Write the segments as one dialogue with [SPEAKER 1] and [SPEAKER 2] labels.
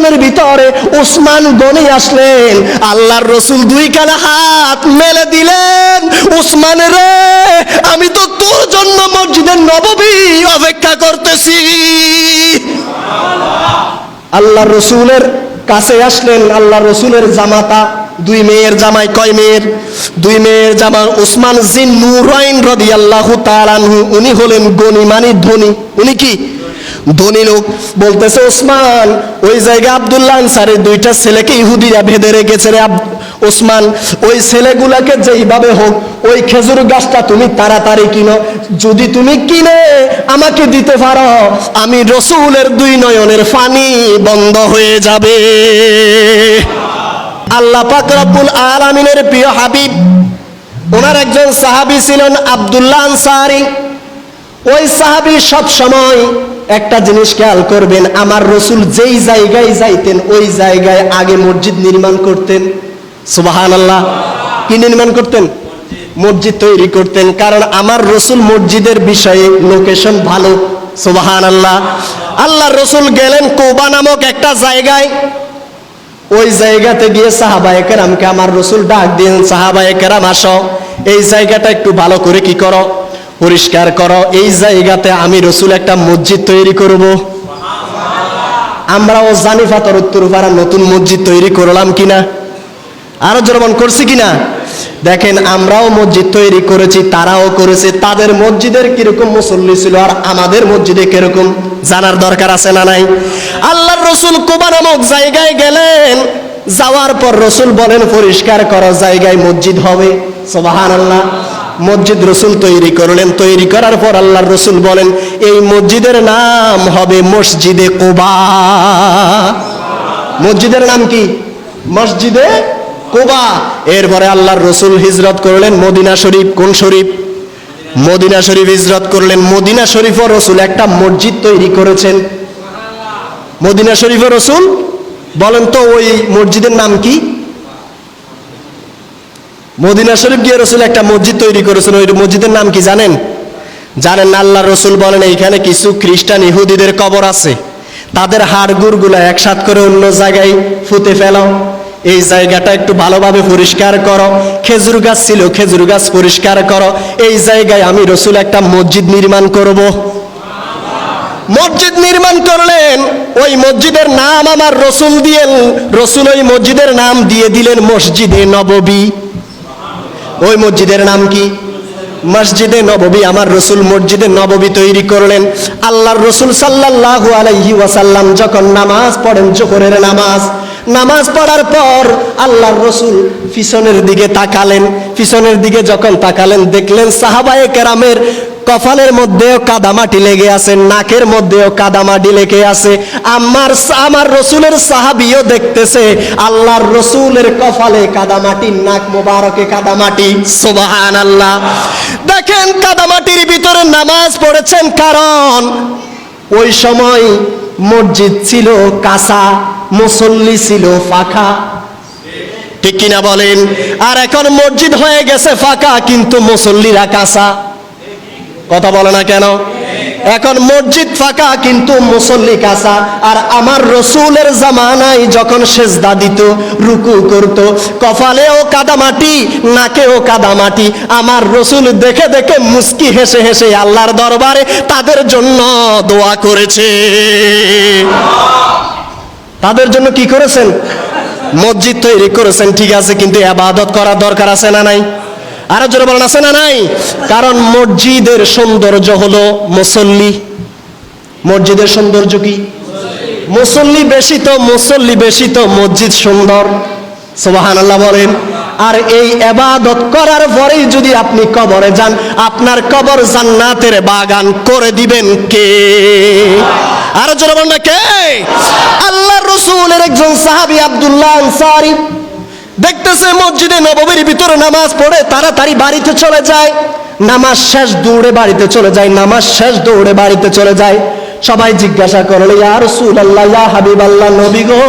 [SPEAKER 1] নয়নের ভিতরে ওসমান গনি আসলেন। আল্লাহর রসুল দুই কানে হাত মেলে দিলেন। ওসমান রে, আমি তো তোর জন্য মসজিদের নববী অপেক্ষা করতেছি। আল্লাহ রসুলের কাছে আসলেন। আল্লাহ রসুলের জামাতা, দুই মেয়ের জামাই কয় মেয়ের? দুই মেয়ের জামা ওসমান জিন নুরাইন রদি আল্লাহ তালানহু উনি হলেন গনি মানে ধনী। উনি কি? ধনী লোক বলতেছে, ওসমান, ওই জায়গায় আবদুল্লাহ আনসারের দুইটা ছেলেকে ইহুদিরা ভেদে রেখেছে রে ওসমান, ওই ছেলেগুলাকে যেইভাবে হোক, ওই খেজুর গাছটা তুমি তাড়াতাড়ি কিনো। যদি তুমি কিনে, আমাকে দিতে পারো। আমি রসুলের দুই নয়নের ফানি বন্ধ হয়ে যাবে। আল্লাহ পাক রব্বুল আলামিনের প্রিয় হাবিব, ওনার একজন সাহাবী ছিলেন আব্দুল্লাহ আনসারি। ওই সাহাবী সব সময় একটা জিনিস খেয়াল করবেন, আমার রসুল যেই জায়গায় যাইতেন, ওই জায়গায় আগে মসজিদ নির্মাণ করতেন। সুবাহান আল্লাহ কি নির্মাণ করতেন? মসজিদ তৈরি করতেন। কারণ আমার রসুল মসজিদের বিষয়ে লোকেশন ভালো। সুবাহান আল্লাহ আল্লাহ রসুল গেলেন কোবা নামক একটা জায়গায়। ওই জায়গাতে গিয়ে সাহাবায়ে কেরামকে আমার রসুল ডাক দিন সাহাবায়ে কেরাম, আসো। এই জায়গাটা একটু ভালো করে কি করো? পরিষ্কার করো, এই জায়গাতে আমি রসুল একটা মসজিদ তৈরি করব। আমরাও জানি ফাতর উত্তর পাড়া নতুন মসজিদ তৈরি করলাম কিনা? আরও জনমন করছি কিনা? দেখেন, আমরাও মসজিদ তৈরি করেছি, তারাও করেছে। তাদের মসজিদের কীরকম মুসল্লি ছিল আর আমাদের মসজিদে কীরকম, জানার দরকার আছে না নাই? আল্লাহর রসুল কোবা নামক জায়গায় গেলেন, যাওয়ার পর রসুল বলেন, পরিষ্কার করা, জায়গায় মসজিদ হবে। সোবাহান আল্লাহ মসজিদ রসুল তৈরি করলেন, তৈরি করার পর আল্লাহর রসুল বলেন, এই মসজিদের নাম হবে মসজিদে কোবা। মসজিদের নাম কি? মসজিদে কোবা। এরপরে আল্লাহর রসুল হিজরত করলেন মদিনা শরীফ, কোন শরীফ? মদিনা শরীফ হিজরত করলেন। মদিনা শরীফ রসুল একটা মসজিদ তৈরি করেছেন। মদিনা শরীফ রসুল বলেন তো, ওই মসজিদের নাম কি? মদিনা শরীফ গিয়ে রসুল একটা মসজিদ তৈরি করেছেন। ওই মসজিদের নাম কি জানেন? জানেন আল্লাহ রসুল বলেন, এইখানে কিছু খ্রিস্টান ইহুদিদের কবর আছে। তাদের হাড়গুড়গুলো একসাথ করে অন্য জায়গায় ফুতে ফেলাও এই জায়গাটা একটু ভালোভাবে পরিষ্কার করো। খেজুর গাছ ছিল, খেজুর গাছ পরিষ্কার করো। এই জায়গায় আমি রসুল একটা মসজিদ নির্মাণ করব। মসজিদ নির্মাণ করলেন, ওই মসজিদের নাম আমার রসুল দিয়েন। রসুল ওই মসজিদের নাম দিয়ে দিলেন মসজিদে নববী। ওই মসজিদের নাম কি? মসজিদে নববী, আমার রসুল মসজিদে নববী তৈরি করলেন। আল্লাহর রসুল সাল্লাল্লাহু আলাইহি ওয়াসাল্লাম যখন নামাজ পড়েন, জোহরের নামাজ নামাজ পড়ার পর আল্লাহর রসুল পিছনের দিকে তাকালেন। পিছনের দিকে যখন তাকালেন, দেখলেন সাহাবায়ে কেরামের কপালের মধ্যেও কাদামাটি লেগে আছে, নাকের মধ্যেও কাদামাটি লেগে আছে। আমার আমার রসুলের সাহাবিও দেখতেছে, আল্লাহর রসুলের কপালে কাদামাটি, নাক মোবারকে কাদামাটি। সোবাহান আল্লাহ দেখেন কাদামাটির ভিতরে নামাজ পড়েছেন কারণ ওই সময় মসজিদ ছিল কাঁচা, মুসল্লি ছিল ফাঁকা। ঠিক কিনা বলেন? আর এখন মসজিদ হয়ে গেছে ফাঁকা, কিন্তু মুসল্লিরা কাঁচা। কথা বলে না কেন? এখন মসজিদ ফাঁকা, কিন্তু মুসল্লি কাঁচা। আর আমার রসুলের জামানায় যখন সেজদা দিত, রুকু করত কপালেও কাদামাটি নাকেও কাদামাটি আমার রসুল দেখে দেখে মুস্কি হেসে হেসে আল্লাহর দরবারে তাদের জন্য দোয়া করেছে। তাদের জন্য কি করেছেন? মসজিদ তৈরি করেছেন, ঠিক আছে, কিন্তু আবাদত করার দরকার আছে না নাই? আরও জোরে বলেন, আছে না নাই? কারণ মসজিদের সৌন্দর্য হলো মুসল্লি। মসজিদের সৌন্দর্য কি? মুসল্লি বেশি তো, মুসল্লি বেশি তো, মসজিদ সুন্দর। সোবাহান আল্লাহ বলেন। আর এই এবাদত করার পরেই যদি আপনি কবরে যান, আপনার কবর জান্নাতের বাগান করে দিবেন কে? আরও জোরে বলেন কে? আল্লাহ রসুলের একজন সাহাবী আব্দুল্লাহ আনসারী দেখতেছে মসজিদে নববীর ভিতরে নামাজ পড়ে তারা তাড়াতাড়ি বাড়িতে চলে যায়। নামাজ শেষ দৌড়ে বাড়িতে চলে যায়, নামাজ শেষ দৌড়ে বাড়িতে চলে যায়। সবাই জিজ্ঞাসা করলে, ইয়া আল্লাহ ইয়া হাবিব আল্লাহ নবী গো।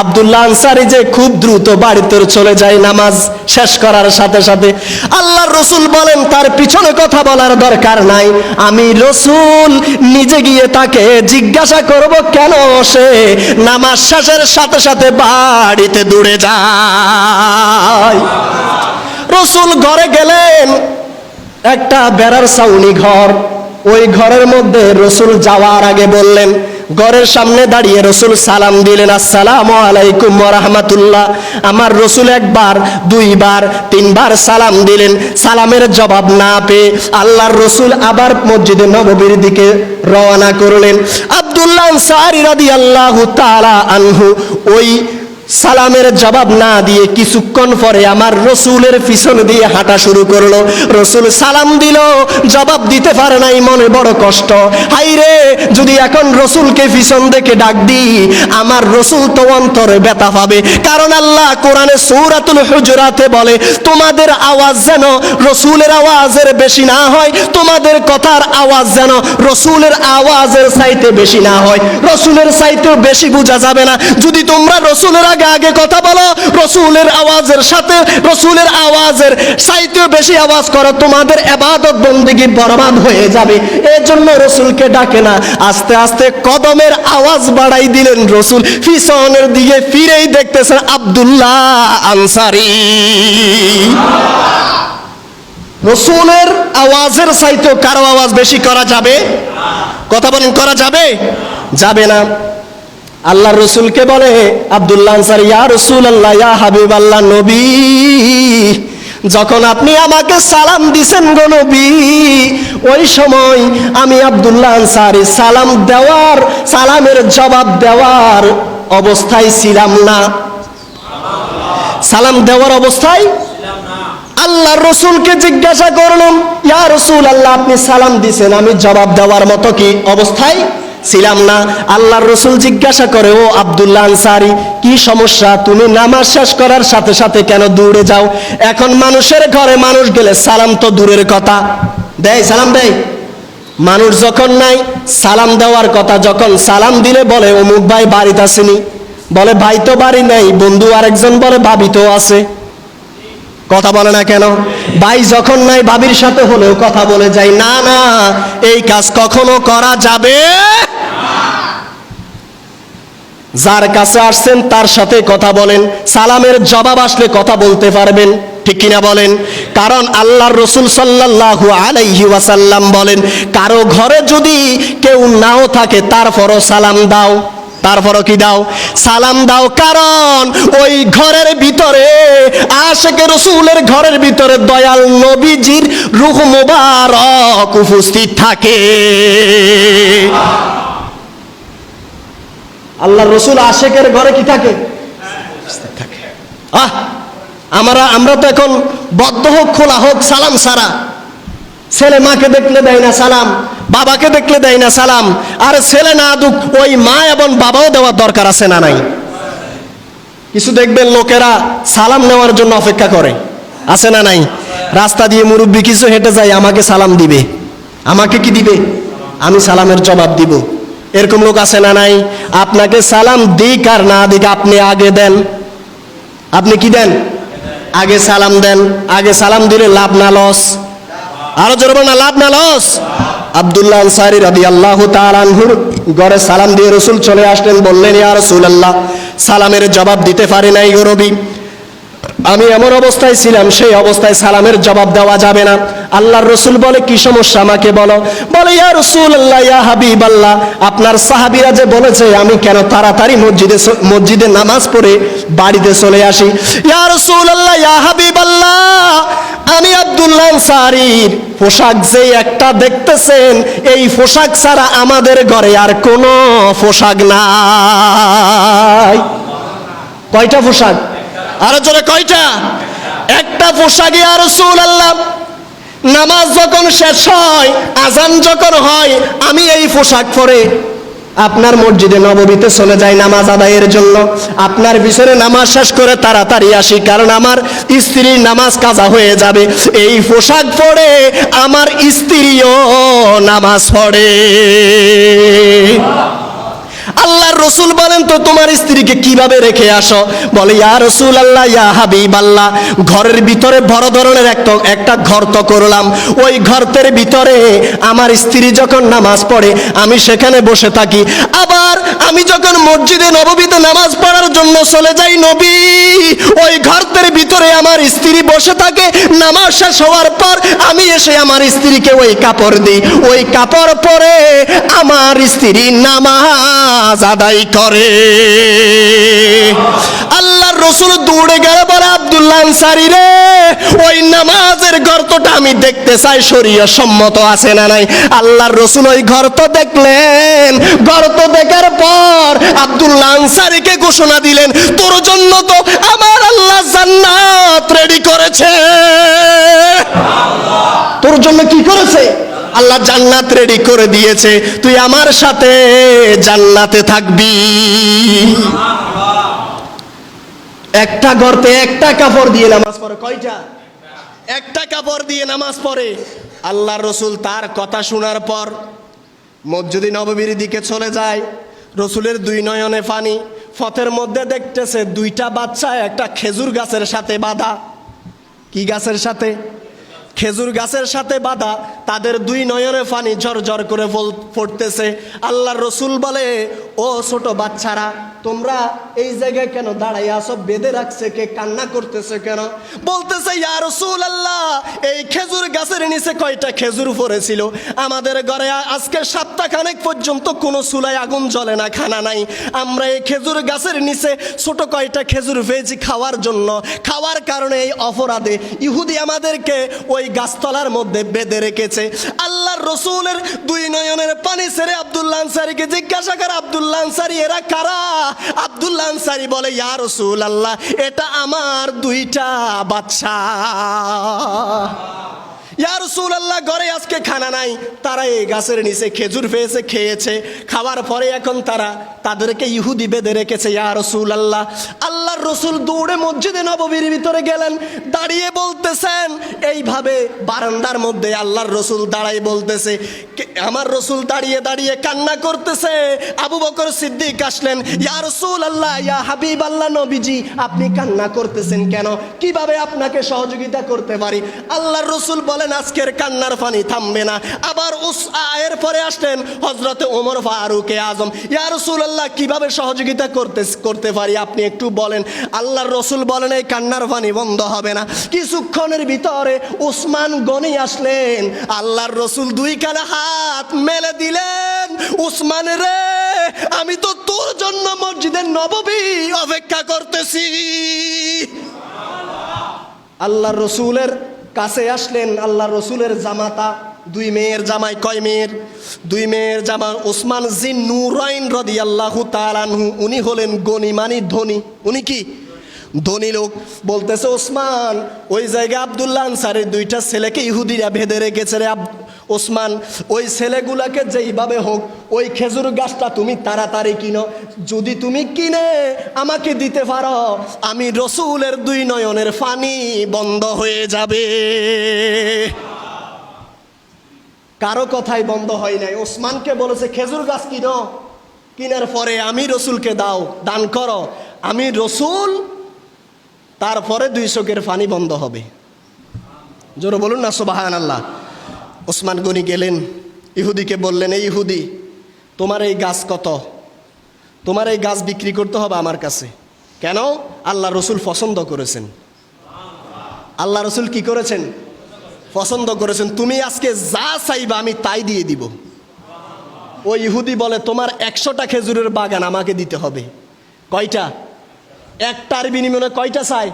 [SPEAKER 1] আব্দুল্লাহ আনসারি যে খুব দ্রুত বাড়িতে চলে যায় নামাজ শেষ করার সাথে সাথে, আল্লাহর রসুল বলেন, তার পিছনে কথা বলার দরকার নাই। আমি রসুল, নিজে গিয়ে তাকে জিজ্ঞাসা করব কেন সে নামাজ শেষের সাথে সাথে বাড়িতে দূরে যায়। রসুল ঘরে গেলেন, একটা বেড়ার সাউনি ঘর, ওই ঘরের মধ্যে রসুল যাওয়ার আগে বললেন ঘরের সামনে দাঁড়িয়ে রসুল সালাম দিলেন, আসসালাম আলাইকুম রহমাতুল্লাহ। আমার রসুল একবার, দুইবার, তিনবার সালাম দিলেন। সালামের জবাব না পেয়ে আল্লাহর রসুল আবার মসজিদে নববীর দিকে রওনা করলেন। আব্দুল্লাহ সারি রাদি আল্লাহ তালা আনহু ওই সালামের জবাব না দিয়ে কিছুক্ষণ পরে আমার রসুলের পিছন দিয়ে হাঁটা শুরু করল। রসুল সালাম দিল, জবাব দিতে পারে নাই, মনে বড় কষ্ট। হাই রে যদি এখন রসুলকে পিছন দেখে ডাক দিই, আমার রসুল তো অন্তরে ব্যথা পাবে। কারণ আল্লাহ কোরআনে সৌরাতুল হুজরাতে বলে, তোমাদের আওয়াজ যেন রসুলের আওয়াজের বেশি না হয়, তোমাদের কথার আওয়াজ যেন রসুলের আওয়াজের চাইতে বেশি না হয়। রসুলের চাইতেও বেশি বোঝা যাবে না। যদি তোমরা রসুলের আগে আগে কথা বলো। রসুলের আওয়াজের সাথে, রসুলের আওয়াজের চাইতেও বেশি আওয়াজ করো, তোমাদের এবাদত বন্দিগি বরবাদ হয়ে যাবে। এর জন্য রসুলকে ডাকে না। আস্তে আস্তে কদমের আওয়াজ বাড়াই দিলেন রসুল। পিছনের দিকে ফিরেই দেখতেছেন আব্দুল্লাহ আনসারি। রসুলের আওয়াজের সাইতেও কারও আওয়াজ বেশি করা যাবে? কথা বলেন, করা যাবে? যাবে না। আল্লাহ রসুলকে বলে আব্দুল্লাহ আনসার, ইয়া রসুল আল্লাহ ইয়া হাবিব আল্লাহ নবী, যখন আপনি আমাকে সালাম দিছেন গো নবী, ওই সময় আমি আব্দুল্লাহ আনসারি সালাম দেওয়ার, সালামের জবাব দেওয়ার অবস্থায় ছিলাম না। সালাম দেওয়ার অবস্থায় আল্লাহ রসুলকে জিজ্ঞাসা করলাম, ইয়া রসুল আল্লাহ আপনি সালাম দিছেন? আমি জবাব দেওয়ার মতো কি অবস্থায় ছিলাম না। আল্লাহর রসুল জিজ্ঞাসা করে, ও আব্দুল্লাহ আনসারি, কি সমস্যা? তুমি নামাজ শেষ করার সাথে সাথে কেন দূরে যাও? এখন মানুষের ঘরে মানুষ গেলে সালাম তো দূরের কথা। দেয় সালাম দেয় মানুষ যখন নাই, সালাম দেওয়ার কথা যখন সালাম দিলে বলে, অমুক ভাই বাড়িতে আসেনি। বলে, ভাই তো বাড়ি নেই, বন্ধু আরেকজন বলে, ভাবি তো আছে। কথা বলে না কেন? ভাই যখন নাই, ভাবির সাথে হলেও কথা বলে যাই না না, এই কাজ কখনো করা যাবে যার কাছে আসছেন, তার সাথে কথা বলেন, সালামের জবাব আসলে কথা বলতে পারবেন, ঠিক কিনা বলেন? কারণ আল্লাহর রসুল সাল্লাল্লাহু আলাইহি ওয়াসাল্লাম বলেন, কারও ঘরে যদি কেউ নাও থাকে, তারপরও সালাম দাও। তারপরও কি দাও? সালাম দাও, কারণ ওই ঘরের ভিতরে, আশেকে রসুলের ঘরের ভিতরে দয়াল নবীজির রুহ মুবারক উপস্থিত থাকে। আল্লাহ রসুল আশেকের ঘরে কি থাকে? থাকে। আহ, আমরা আমরা তো এখন বদ্ধ হোক, খোলা হোক, সালাম সারা ছেলে মাকে দেখলে দেয় না সালাম, বাবাকে দেখলে দেয় না সালাম। আর ছেলে না দুক ওই মা এবং বাবাও দেওয়ার দরকার আছে না নাই? কিছু দেখবেন লোকেরা সালাম নেওয়ার জন্য অপেক্ষা করে। আছে না নাই? রাস্তা দিয়ে মুরব্বী কিছু হেঁটে যায়, আমাকে সালাম দিবে। আমাকে কি দিবে? আমি সালামের জবাব দিব। এরকম লোক আছে না নাই? আপনাকে সালাম দিক আর না দিক আপনি আগে দেন। আপনি কি দেন? আগে সালাম দেন। আগে সালাম দিলে লাভ না লস। আরও জোরে না, লাভ না লস? আব্দুল্লাহ আনসারি রাদি আল্লাহ তালানহুর ঘরে সালাম দিয়ে রসুল চলে আসলেন, বললেন, ইয়া রসুল আল্লাহ সালামের জবাব দিতে পারি নাই গরবি আমি এমন অবস্থায় ছিলাম, সেই অবস্থায় সালামের জবাব দেওয়া যাবে না। আল্লাহর রসুল বলে, কি সমস্যা আমাকে বলো? বলে, ইয়া রসুল আল্লাহ ইয়া হাবিব আল্লাহ আপনার সাহাবিরা যে বলেছে, আমি কেন তাড়াতাড়ি মসজিদে মসজিদে নামাজ পড়ে বাড়িতে চলে আসি? ইয়া রসুল আল্লাহ ইয়া হাবিব আল্লাহ আমি আব্দুল্লাহ সারির পোশাক যে একটা দেখতেছেন, এই পোশাক ছাড়া আমাদের ঘরে আর কোনো পোশাক নাই। কয়টা পোশাক? আরও জোরে কয়টা? একটা পোশাকই আর রসুল আল্লাহ নামাজ যখন শেষ হয় আজান যখন হয়, আমি এই পোশাক পরে আপনার মসজিদে নববীতে চলে যাই নামাজ আদায়ের জন্য। আপনার পিছনে নামাজ শেষ করে তাড়াতাড়ি আসি, কারণ আমার স্ত্রীর নামাজ কাজা হয়ে যাবে। এই পোশাক পরে আমার স্ত্রীও নামাজ পড়ে। আল্লাহর রসুল বলেন তো, তোমার স্ত্রীকে কীভাবে রেখে আসো? বলে, ইয়া রসুল আল্লাহ ইয়া হাবিব আল্লাহ ঘরের ভিতরে বড় ধরনের একটা একটা ঘর তো করলাম। ওই ঘরতের ভিতরে আমার স্ত্রী যখন নামাজ পড়ে, আমি সেখানে বসে থাকি। আবার আমি যখন মসজিদে নববীতে নামাজ পড়ার জন্য চলে যাই নবী, ওই ঘরতের ভিতরে আমার স্ত্রী বসে থাকে। নামাজ শেষ হওয়ার পর আমি এসে আমার স্ত্রীকে ওই কাপড় দিই। ওই কাপড় পরে আমার স্ত্রী নামাজ আদায় করে। আল্লাহর রসুল দৌড়ে গেলে বলে, আব্দুল্লাহ আনসারি রে, ওই নামাজের গর্তটা আমি দেখতে চাই শরীয় সম্মত আছে না নাই? আল্লাহর রসুল ওই গর্ত দেখলেন। গর্ত দেখার পর আব্দুল্লাহ আনসারিকে ঘোষণা দিলেন, তোর জন্য তো আমার আল্লাহ জান্নাত রেডি করেছে। তোর জন্য কি করেছে? আল্লাহ জান্নাত রেডি করে দিয়েছে। তুই আমার সাথে জান্নাতে থাকবি। একটা গর্তে একটা কাপড় দিয়ে নামাজ পড়ে। কয়টা? একটা কাপড় দিয়ে নামাজ পড়ে। আল্লাহ রসুল তার কথা শোনার পর মসজিদি নববীর দিকে চলে যায়। রসুলের দুই নয়নে পানি। ফতের মধ্যে দেখতেছে দুইটা বাচ্চা, একটা খেজুর গাছের সাথে বাঁধা। কি গাছের সাথে? খেজুর গাছের সাথে বাঁধা তাদের দুই নয়নে পানি ঝরঝর করে পড়তেছে। আল্লাহর রসুল বলে, ও ছোট বাচ্চারা, তোমরা এই জায়গায় কেন দাঁড়াই আসো বেঁধে রাখছে কে? কান্না করতেছে কেন? বলতেছে, ইয়া রসুল আল্লাহ এই খেজুর গাছের নিচে কয়টা খেজুর পড়েছিল? আমাদের ঘরে আজকে সপ্তাহখানেক পর্যন্ত কোনো চুলায় আগুন জ্বলে না, খানা নাই। আমরা এই খেজুর গাছের নিচে ছোট কয়টা খেজুর পেয়েছি খাওয়ার জন্য, খাওয়ার কারণে এই অপরাধে ইহুদি আমাদেরকে ওই গাছতলার মধ্যে বেঁধে রেখেছে। আল্লাহর রসুলের দুই নয়নের পানি ছেড়ে আবদুল্লা আনসারিকে জিজ্ঞাসা করে আবদুল্লা আনসারি এরা কারা? আবদুল্লা আনসারি বলে, ইয়া রসুল আল্লাহ এটা আমার দুইটা বাচ্চা। ইয়া রাসূলুল্লাহ, ঘরে আজকে খানা নাই। তারা এই গাছের নিচে খেজুর পেয়েছে, খেয়েছে। খাওয়ার পরে এখন তারা তাদেরকে ইহুদি বেঁধে রেখেছে, ইয়া রাসূলুল্লাহ। আল্লাহর রসুল দৌড়ে মসজিদে নববীর ভিতরে গেলেন, দাঁড়িয়ে বলতেছেন, এইভাবে বারান্দার মধ্যে আল্লাহর রসুল দাঁড়াই বলতেছে। আমার রসুল দাঁড়িয়ে দাঁড়িয়ে কান্না করতেছে। আবু বকর সিদ্দিক আসলেন, ইয়া রসুল আল্লাহ ইয়া হাবিব আল্লাহ নবীজি, আপনি কান্না করতেছেন কেন? কীভাবে আপনাকে সহযোগিতা করতে পারি? আল্লাহর রসুল বলেন আজকের কান্নার পানি থামবে না। আবার উস এর পরে আসলেন হজরতে ওমর ফারুকে আজম। ইয়া রসুল আল্লাহ কীভাবে সহযোগিতা করতে করতে পারি? আপনি একটু বলেন। আল্লাহর রসুল বলেন, এই কান্নার পানি বন্ধ হবে না। কিছুক্ষণের ভিতরে উসমান গনি আসলেন। আল্লাহর রসুল দুই কানে হাত মেলে দিলেন। উসমান রে, আমি তো তোর জন্য মসজিদের নববী অপেক্ষা করতেছি। আল্লাহর রসুলের কাছে আসলেন আল্লাহ রসুলের জামাতা, দুই মেয়ের জামাই কয় মেয়ের? দুই মেয়ের জামা ওসমান জিন নুরাইন রদি আল্লাহ তালানহু উনি হলেন গনিমানি ধনী। উনি কি? ধনী লোক। বলতেছে ওসমান ওই জায়গায় আবদুল্লাহ আনসারের দুইটা ছেলেকে ইহুদিরা ভেদে রেখেছে রে ওসমান, ওই ছেলেগুলাকে যেইভাবে হোক, ওই খেজুর গাছটা তুমি তাড়াতাড়ি কিনো। যদি তুমি কিনে আমাকে দিতে পারো, আমি রসুলের দুই নয়নের ফানি বন্ধ হয়ে যাবে। কারও কথাই বন্ধ হয় নাই। ওসমানকে বলেছে, খেজুর গাছ কিনো। কিনার পরে আমি রসুলকে দাও, দান করো। আমি রসুল, তারপরে দুই চোখের ফানি বন্ধ হবে। জোরে বলুন না সোবাহান আল্লাহ ওসমান গনি গেলেন, ইহুদিকে বললেন, এই ইহুদি, তোমার এই গাছ কত? তোমার এই গাছ বিক্রি করতে হবে আমার কাছে। কেন? আল্লাহ রসুল পছন্দ করেছেন। আল্লাহ রসুল কি করেছেন? পছন্দ করেছেন। তুমি আজকে যা চাইবা আমি তাই দিয়ে দিব। ওই ইহুদি বলে, তোমার একশোটা খেজুরের বাগান আমাকে দিতে হবে। কয়টা? একটার বিনিময়ে কয়টা চাই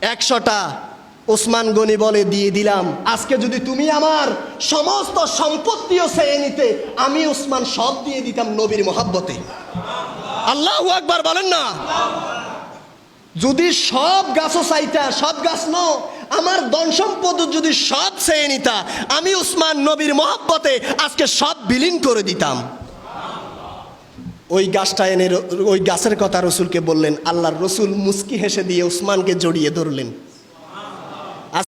[SPEAKER 1] একশোটা। ওসমান গনি বলে, দিয়ে দিলাম। আজকে যদি তুমি আমার সমস্ত সম্পত্তিও চেয়ে নিতে, আমি ওসমান সব দিয়ে দিতাম নবীর মহাব্বতে। আল্লাহ একবার বলেন না। যদি সব গাছও চাইতা, সব গাছ ন, আমার ধন সম্পদ যদি সব চেয়ে নিতা, আমি উসমান নবীর মহাব্বতে আজকে সব বিলীন করে দিতাম। ওই গাছটা এনে ওই গাছের কথা রসুলকে বললেন। আল্লাহর রসুল মুস্কি হেসে দিয়ে উসমানকে জড়িয়ে ধরলেন।